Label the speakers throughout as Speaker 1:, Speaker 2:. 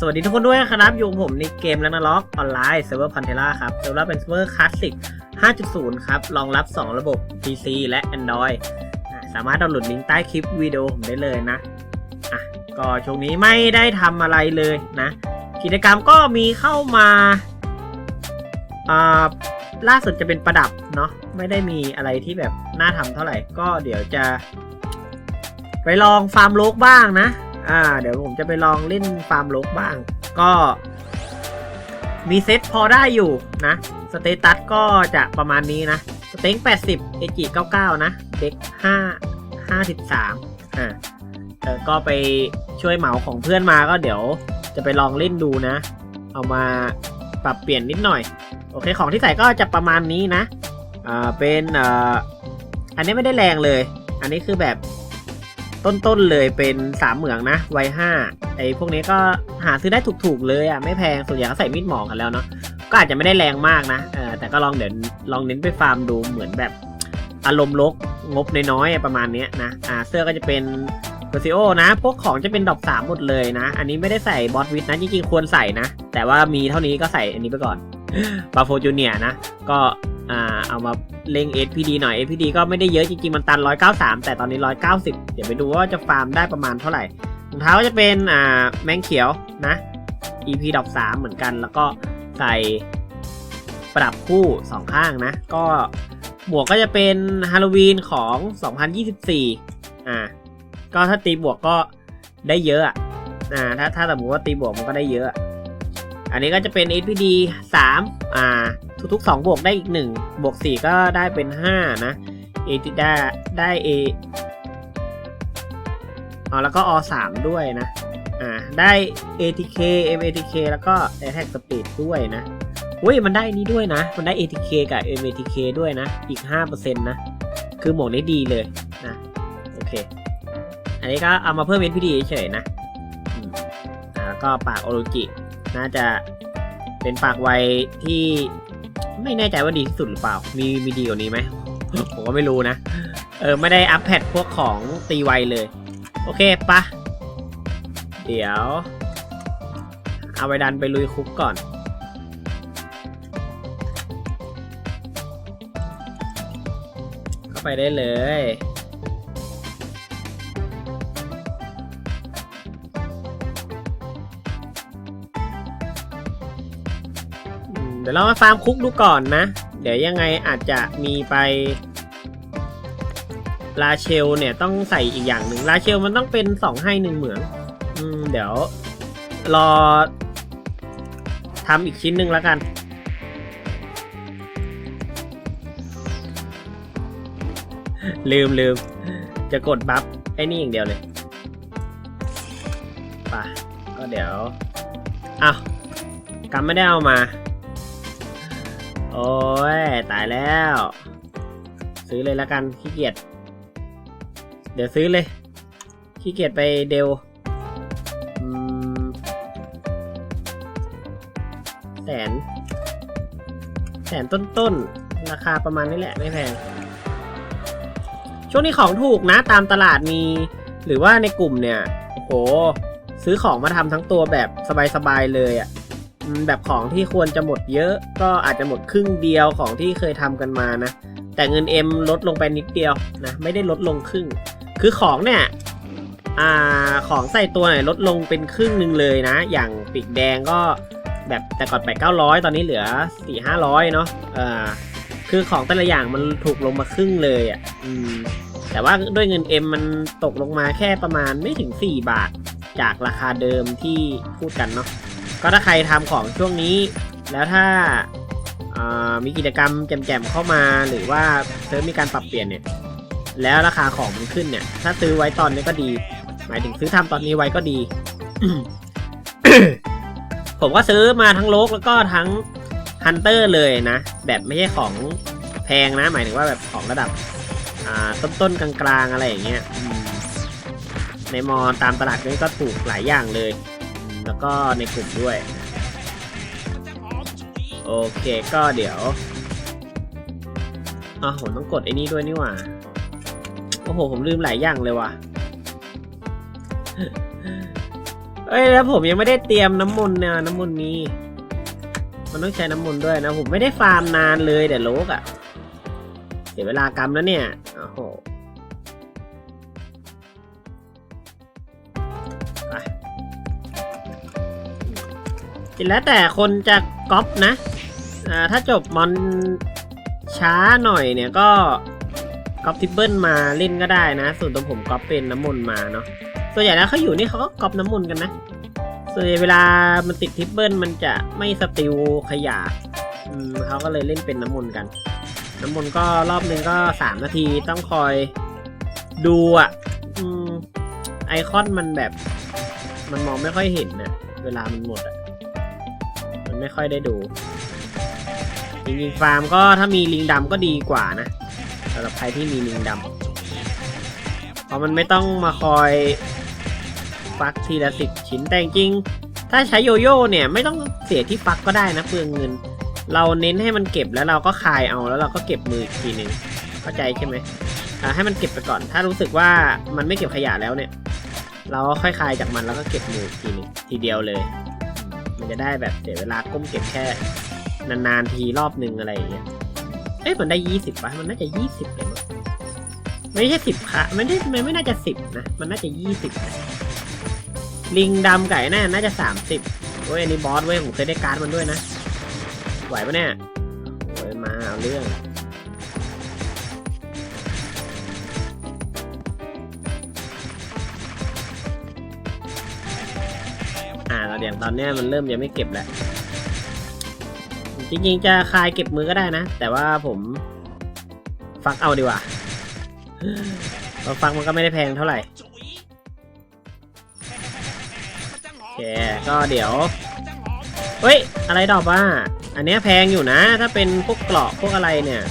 Speaker 1: สวัสดีทุกคนด้วยครับอยู่ผมในเกมแล้วนะล็อกออนไลน์เซิร์ฟเวอร์พันเทล่าครับเซิร์ฟเวอร์เป็นเซิร์ฟเวอร์คลาสสิก 5.0 ครับ รองรับ 2 ระบบ PC และ Android สามารถดาวน์โหลดลิงก์ใต้คลิปวิดีโอผมได้เลยนะอะก็ช่วงนี้ไม่ได้ทำอะไรเลยนะ กิจกรรมก็มีเข้ามาอ่า ล่าสุดจะเป็นประดับเนาะไม่ได้มีอะไรที่แบบน่าทำเท่าไหร่ ก็เดี๋ยวจะ ไปลองฟาร์มโลกบ้างนะ อ่า เดี๋ยวผมจะไปลองเล่นฟาร์มโลกบ้าง ก็มีเซตพอได้อยู่นะ สเตตัสก็จะประมาณนี้นะ สเต็ง80 เอจิ99 นะ เด็ก5 53 อ่าเออก็ไปช่วยเหมาของเพื่อนมาก็เดี๋ยวจะไปลองเล่นดูนะ เอามาปรับเปลี่ยนนิดหน่อย โอเคของที่ใส่ก็จะประมาณนี้นะอ่าเป็นอ่าอันนี้ไม่ได้แรงเลย อันนี้คือแบบต้นๆเลยเป็นสามเหมืองนะไวห้าไอ้พวกนี้ก็หาซื้อได้ถูกๆเลยอะไม่แพงส่วนใหญ่เขาใส่มีดหมอกันแล้วเนาะก็อาจจะไม่ได้แรงมากนะเออแต่ก็ลองเดี๋ยวลองเน้นไปฟาร์มดูเหมือนแบบอารมณ์ลกงบน้อยๆประมาณนี้นะอ่าเสื้อก็จะเป็นเ e อร์ซิโอนะ พวกของจะเป็นดอกสามหมดเลยนะ อันนี้ไม่ได้ใส่บอสวิทนะจริงๆควรใส่นะ แต่ว่ามีเท่านี้ก็ใส่อันนี้ไปก่อน บาโฟจูเนียนะ ก็อ่าเอามาเล่ง SPD หน่อย SPD ก็ไม่ได้เยอะจริงๆ มันตัน 193 แต่ตอนนี้ 190 เดี๋ยวไปดูว่าจะฟาร์มได้ประมาณเท่าไหร่รองเท้าจะเป็นอ่าแมงเขียวนะ EP ดอก3เหมือนกัน แล้วก็ใส่ปรับคู่ 2 ข้างนะ ก็บวกก็จะเป็นฮาโลวีนของ 2024 อ่า ก็ถ้าตีบวกก็ได้เยอะอะอ่า ถ้าถ้าสมมติว่าตีบวกมันก็ได้เยอะ อันนี้ก็จะเป็น SPD 3อ่าทุกๆ2บวกได้อีก 1 บวก 4 ก็ได้เป็น 5 นะ A ได้ได้ A อ๋อแล้วก็ O 3ด้วยนะ อ่า ได้ ATK MATK แล้วก็ Attack Speed ด้วยนะอุ้ยมันได้นี้ด้วยนะ มันได้ ATK กับ MATK ด้วยนะ อีก 5%นะ คือหมวกนี้ดีเลยนะ โอเค อันนี้ก็เอามาเพิ่ม SPD เฉยๆนะอ่าแล้วก็ปากโอโรจิ น่าจะเป็นปากไวที่ไม่แน่ใจว่าดีที่สุดหรือเปล่า มีมีดีกว่านี้ไหม ผมก็ไม่รู้นะ เออ ไม่ได้อัปแพดพวกของตีไวเลย โอเคปะเดี๋ยว เอาไปดันไปลุยคุกก่อน เข้าไปได้เลย ดี๋ยวเรามาฟาร์มคุกดูก่อนนะ เดี๋ยวยังไงอาจจะมีไปลาเชลเนี่ยต้องใส่อีกอย่างหนึ่งลาเชลมันต้องเป็นสองให้หนึ่งเหมืองอืมเดี๋ยวรอทำอีกชิ้นหนึ่งแล้วกัน ลืมลืมจะกดบัฟไอ้นี่อย่างเดียวเลยป่ะก็เดี๋ยวอ้าวกำไม่ได้เอามา โอ้ย ตายแล้ว ซื้อเลยล้วกันขี้เกียจเดี๋ยวซื้อเลยขี้เกียจไปเดลอืมแสน แสนต้นๆราคาประมาณนี้แหละไม่แพง ช่วงนี้ของถูกนะตามตลาดมี หรือว่าในกลุ่มเนี่ยโอ้โหซื้อของมาทำทั้งตัวแบบสบายๆเลยอะ่ะ แบบของที่ควรจะหมดเยอะ ก็อาจจะหมดครึ่งเดียวของที่เคยทำกันมานะ แต่เงินเอ็มลดลงไปนิดเดียวนะ ไม่ได้ลดลงครึ่ง คือของเนี่ยอ่าของใส่ตัวเนี่ยลดลงเป็นครึ่งหนึ่งเลยนะ อย่างปีกแดงก็แบบแต่ก่อนไปดเก้าร้อยตอนนี้เหลือสี่ห้าร้อยเนาะเอ่าคือของแต่ละอย่างมันถูกลงมาครึ่งเลยอะอืมแต่ว่าด้วยเงิน M มันตกลงมาแค่ประมาณไม่ถึง 4 บาท จากราคาเดิมที่พูดกันเนาะ ก็ถ้าใครทำของช่วงนี้ แล้วถ้าามีกิจกรรมแจมๆเข้ามาหรือว่าเซิร์ฟมีการปรับเปลี่ยนเนี่ย แล้วราคาของมันขึ้นเนี่ย ถ้าซื้อไว้ตอนนี้ก็ดี หมายถึงซื้อทำตอนนี้ไว้ก็ดี ผมก็ซื้อมาทั้งโลกแล้วก็ทั้งฮันเตอร์เลยนะ แบบไม่ใช่ของแพงนะ หมายถึงว่าแบบของระดับต้นๆกลางๆอะไรอย่างเงี้ยในมอตามตลาดนี้ก็ถูกหลายอย่างเลย แล้วก็ในกลุ่มด้วย โอเคก็เดี๋ยวออ๋อผมต้องกดไอ้นี่ด้วยนี่หว่า โอ้โห ผมลืมหลายอย่างเลยว่ะเอ้ยแล้วผมยังไม่ได้เตรียมน้ำมนต์เนี่ยน้ำมนต์มีมันต้องใช้น้ำมนต์ด้วยนะ ผมไม่ได้ฟาร์มนานเลยแต่โลกอะ่ะเสียเวลากรรมแล้วเนี่ยโอ้โหไป แล้วแต่คนจะก๊อปนะอ่าถ้าจบมอนช้าหน่อยเนี่ยก็ก๊อปทิปเปิลมาเล่นก็ได้นะ ส่วนตัวผมก๊อปเป็นน้ำมนต์มาเนาะส่วนใหญ่แล้วเขาอยู่นี่เขาก็ก๊อปน้ำมนต์กันนะ ส่วนใหญ่เวลามันติดทิปเปิลมันจะไม่สติลขยะอืมเขาก็เลยเล่นเป็นน้ำมนต์กัน น้ำมนต์ก็รอบหนึ่งก็สามนาทีต้องคอยดูอะอืมไอคอนมันแบบ มันมองไม่ค่อยเห็นนะเวลามันหมดอะ ไม่ค่อยได้ดูจริงๆฟาร์มก็ถ้ามีลิงดำก็ดีกว่านะสำหรับใครที่มีลิงดำเพราะมันไม่ต้องมาคอยฟักทีละสิบชิ้นแต่จริงถ้าใช้โยโย่เนี่ยไม่ต้องเสียที่ฟักก็ได้นะเปลืองเงิน เราเน้นให้มันเก็บแล้วเราก็คายเอาแล้วเราก็เก็บมืออีกทีหนึ่งเข้าใจใช่ไหมให้มันเก็บไปก่อน ถ้ารู้สึกว่ามันไม่เก็บขยะแล้วเนี่ย เราก็ค่อยคายจากมันแล้วก็เก็บมืออีกทีหนึ่งทีเดียวเลย มันจะได้แบบเสียเวลาก้มเก็บแค่ นานๆทีรอบหนึ่งอะไรอย่างเงี้ยเอ้ยมันได้ยี่สิบป่ะมันน่าจะยี่สิบเลยมั้งไม่ใช่สิบค่ะมันไม่มันไม่น่าจะสิบนะมันน่าจะยี่สิบลิงดำไก่น่าน่าจะสามสิบเว้ยอันนี้บอสเว้ยผมเคยได้การ์ดมันด้วยนะไหวปะเนี่ยไหวมาเอาเรื่อง อ่าเราอย่างตอนนี้มันเริ่มยังไม่เก็บแหล้วจริงๆจะคลายเก็บมือก็ได้นะ แต่ว่าผมฟักเอาดีกว่าเราฟักมันก็ไม่ได้แพงเท่าไหร่โอเคก็เดี๋ยวเฮ้ย อะไรดอกว่า อันนี้แพงอยู่นะ ถ้าเป็นพวกเกราะพวกอะไรเนี่ย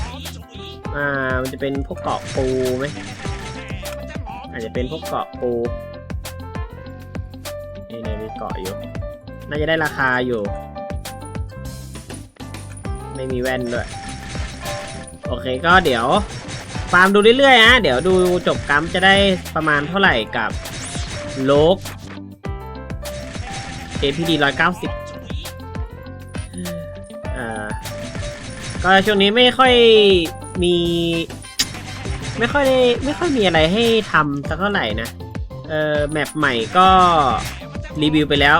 Speaker 1: อ่า มันจะเป็นพวกเกราะปูไหมอาจจะเป็นพวกเกราะปู เกาะอยู่ น่าจะได้ราคาอยู่ ไม่มีแว่นด้วย โอเคก็เดี๋ยวฟาร์มดูเรื่อยๆนะเดี๋ยวดูจบกัมจะได้ประมาณเท่าไหร่กับโลก APD ร้อยเก้าสิบอ่าก็ช่วงนี้ไม่ค่อยมี ไม่ค่อยได้ไม่ค่อยมีอะไรให้ทำสักเท่าไหร่นะ เอ่อแมปใหม่ก็ รีวิวไปแล้ว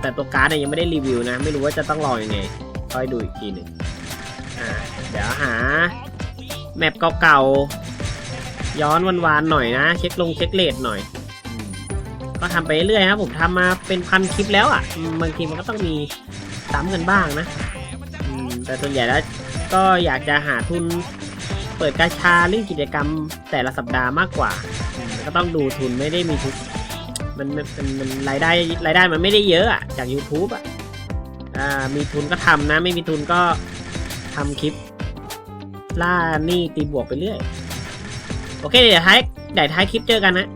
Speaker 1: แต่ตัวการ์ดเนี่ยยังไม่ได้รีวิวนะ ไม่รู้ว่าจะต้องรออยังไงค่อยดูอีกทีหนึ่งเดี๋ยวหา แมปเก่าๆ ย้อนวานๆหน่อยนะ เช็คลงเช็คเลทหน่อย ก็ทำไปเรื่อยครับผมทำมาเป็นพันคลิปแล้วอะบางทีมันก็ต้องมีซ้ำกันบ้างนะแต่ส่วนใหญ่แล้วก็อยากจะหาทุนเปิดกาชาเรื่องกิจกรรมแต่ละสัปดาห์มากกว่า ก็ต้องดูทุนไม่ได้มีทุน มันมันมันรายได้รายได้มันไม่ได้เยอะอะจาก YouTube อะอ่ามีทุนก็ทำนะ ไม่มีทุนก็ทำคลิป ล่าหนี่ตีบวกไปเรื่อย โอเค เดี๋ยวท้ายเดี๋ยวท้ายคลิปเจอกันนะ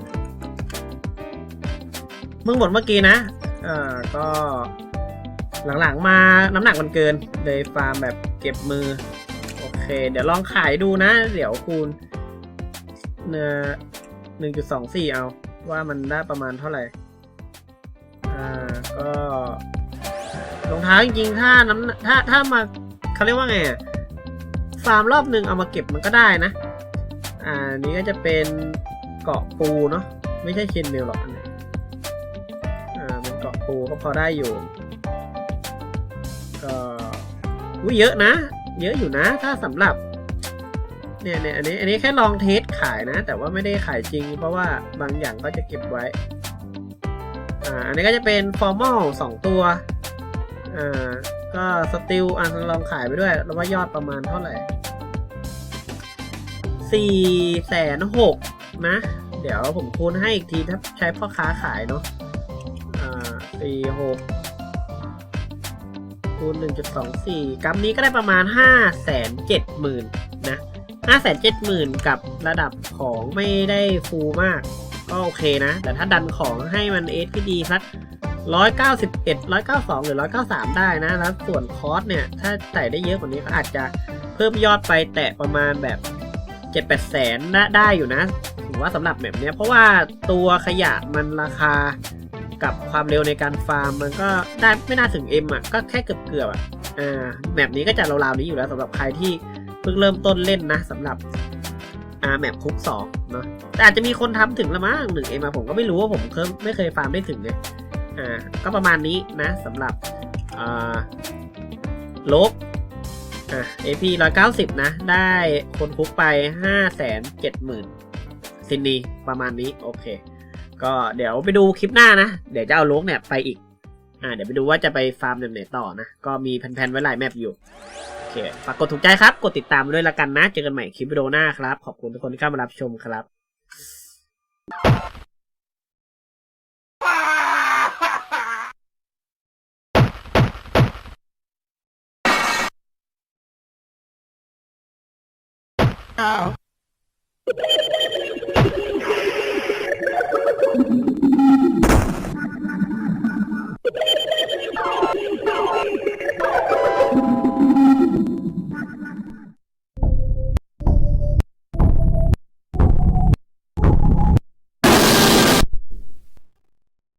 Speaker 1: มึงหมดเมื่อกี้นะอ่าก็หลังๆมาน้ำหนักมันเกิน เลยฟาร์มแบบเก็บมือ โอเค เดี๋ยวลองขายดูนะ เดี๋ยวคูณเนื้อหนึ่งจุดสองสี่เอา ว่ามันได้ประมาณเท่าไหร่ อ่า ก็รองเท้าจริงๆ ถ้าน้ำถ้าถ้ามาเขาเรียกว่าไงฟาร์มรอบหนึ่งเอามาเก็บมันก็ได้นะ อ่านนี้ก็จะเป็นเกาะปูเนาะ ไม่ใช่เชนเมลหรอกอันนี้อ่าเป็นเกาะปูก็พอได้อยู่ ก็อุ้ยเยอะนะ เยอะอยู่นะ ถ้าสำหรับ เนี่ยเนี่ยอันนี้อันนี้แค่ลองเทสขายนะ แต่ว่าไม่ได้ขายจริง เพราะว่าบางอย่างก็จะเก็บไว้ อ่า อันนี้ก็จะเป็นฟอร์มอลสองตัว อ่า ก็สติลอะลองขายไปด้วย แล้วว่ายอดประมาณเท่าไหร่สี่แสนหกนะ เดี๋ยวผมคูณให้อีกทีถ้าใช้พ่อค้าขายเนาะ อ่าสี่หกคูณหนึ่งจุดสองสี่กัมนี้ก็ได้ประมาณห้าแสนเจ็ดหมื่นนะห้าแสนเจ็ดหมื่นกับระดับของไม่ได้ฟูลมาก ก็โอเคนะ แต่ถ้าดันของให้มันเอสพีดีสักร้อยเก้าสิบเอ็ดร้อยเก้าสองหรือร้อยเก้าสามได้นะ แล้วส่วนคอสเนี่ย ถ้าใส่ได้เยอะกว่านี้ก็อาจจะเพิ่มยอดไปแตะประมาณแบบเจ็ดแปดแสนนะได้อยู่นะถือว่าสำหรับแบบเนี้ยเพราะว่าตัวขยะมันราคากับความเร็วในการฟาร์มมันก็ได้ไม่น่าถึง M อะก็แค่เกือบเกือบอะอ่าแบบนี้ก็จะราวๆนี้อยู่แล้วสำหรับใครที่ เพิ่งเริ่มต้นเล่นนะสำหรับอาแมปคุกสองเนาะแต่อาจจะมีคนทำถึงละมั้งหนึ่งเอ็มผมก็ไม่รู้ว่าผมเคยไม่เคยฟาร์มได้ถึงไงอ่าก็ประมาณนี้นะสำหรับอ่าลบอะ AP ร้อยเก้าสิบนะ ได้คนคุกไปห้าแสนเจ็ดหมื่นซินนีประมาณนี้โอเค ก็เดี๋ยวไปดูคลิปหน้านะ เดี๋ยวจะเอาลกเนี่ยไปอีกอ่าเดี๋ยวไปดูว่าจะไปฟาร์มแบบไหนต่อนะ ก็มีแผนๆไว้หลายแมปอยู่ เคฝากกดถูกใจครับ กดติดตามด้วยละกันนะ เจอกันใหม่คลิปวิดีโอหน้าครับ ขอบคุณทุกคนที่เข้ามารับชมครับ
Speaker 2: Oh.